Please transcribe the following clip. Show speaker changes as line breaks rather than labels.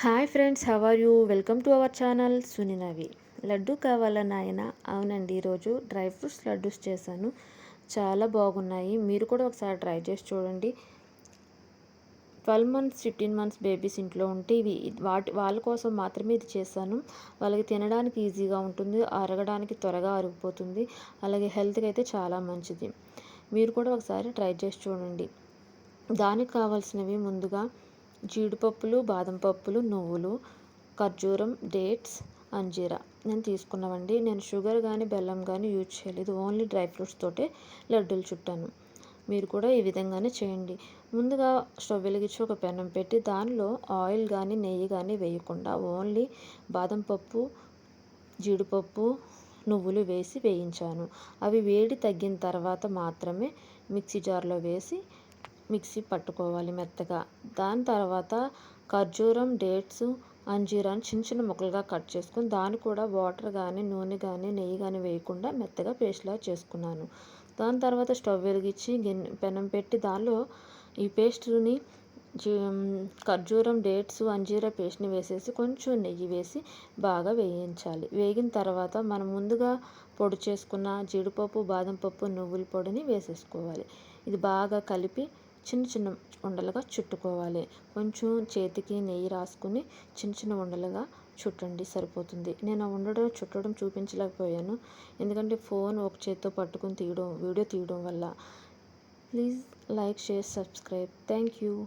Hi friends how are you? Welcome to our channel సునినవి laddu కావాలా నాయన? అవునండి ఈరోజు డ్రై ఫ్రూట్స్ లడ్డూస్ చేశాను. చాలా బాగున్నాయి. మీరు కూడా ఒకసారి ట్రై చేసి చూడండి. Twelve months fifteen months babies ఇంట్లో ఉంటే ఇవి వాటి వాళ్ళ కోసం మాత్రమే ఇది చేశాను. వాళ్ళకి తినడానికి ఈజీగా ఉంటుంది అరగడానికి త్వరగా అరిగిపోతుంది అలాగే హెల్త్కి అయితే చాలా మంచిది. మీరు కూడా ఒకసారి ట్రై చేసి చూడండి. దానికి కావాల్సినవి ముందుగా జీడిపప్పులు బాదం పప్పులు నువ్వులు ఖర్జూరం డేట్స్ అంజీరా. నేను తీసుకున్నామండి నేను షుగర్ కానీ బెల్లం కానీ యూజ్ చేయలేదు. ఓన్లీ డ్రై ఫ్రూట్స్ తోటే లడ్డూలు చుట్టాను. మీరు కూడా ఈ విధంగానే చేయండి. ముందుగా స్టవ్ వెలిగించి ఒక పెనం పెట్టి దానిలో ఆయిల్ కానీ నెయ్యి కానీ వేయకుండా ఓన్లీ బాదం పప్పు జీడిపప్పు నువ్వులు వేసి వేయించాను. అవి వేడి తగ్గిన తర్వాత మాత్రమే మిక్సీ జార్లో వేసి మిక్సీ పట్టుకోవాలి మెత్తగా. దాని తర్వాత ఖర్జూరం డేట్స్ అంజీరాన్ని చిన్న చిన్న ముక్కలుగా కట్ చేసుకుని దాన్ని కూడా వాటర్ కానీ నూనె కానీ నెయ్యి కానీ వేయకుండా మెత్తగా పేస్ట్లా చేసుకున్నాను. దాని తర్వాత స్టవ్ వెలిగించి గిన్నె పెనం పెట్టి దానిలో ఈ పేస్ట్ని ఖర్జూరం డేట్స్ అంజీరా పేస్ట్ని వేసేసి కొంచెం నెయ్యి వేసి బాగా వేయించాలి. వేగిన తర్వాత మనం ముందుగా పొడి చేసుకున్న జీడిపప్పు బాదం పప్పు నువ్వుల పొడిని వేసేసుకోవాలి. ఇది బాగా కలిపి చిన్న చిన్న ఉండలుగా చుట్టుకోవాలి. కొంచెం చేతికి నెయ్యి రాసుకుని చిన్న చిన్న ఉండలుగా చుట్టండి సరిపోతుంది. నేను ఆ ఉండడం చుట్టడం చూపించలేకపోయాను. ఎందుకంటే ఫోన్ ఒక చేత్తో పట్టుకుని తీయడం వీడియో తీయడం వల్ల. Please like share subscribe. Thank you.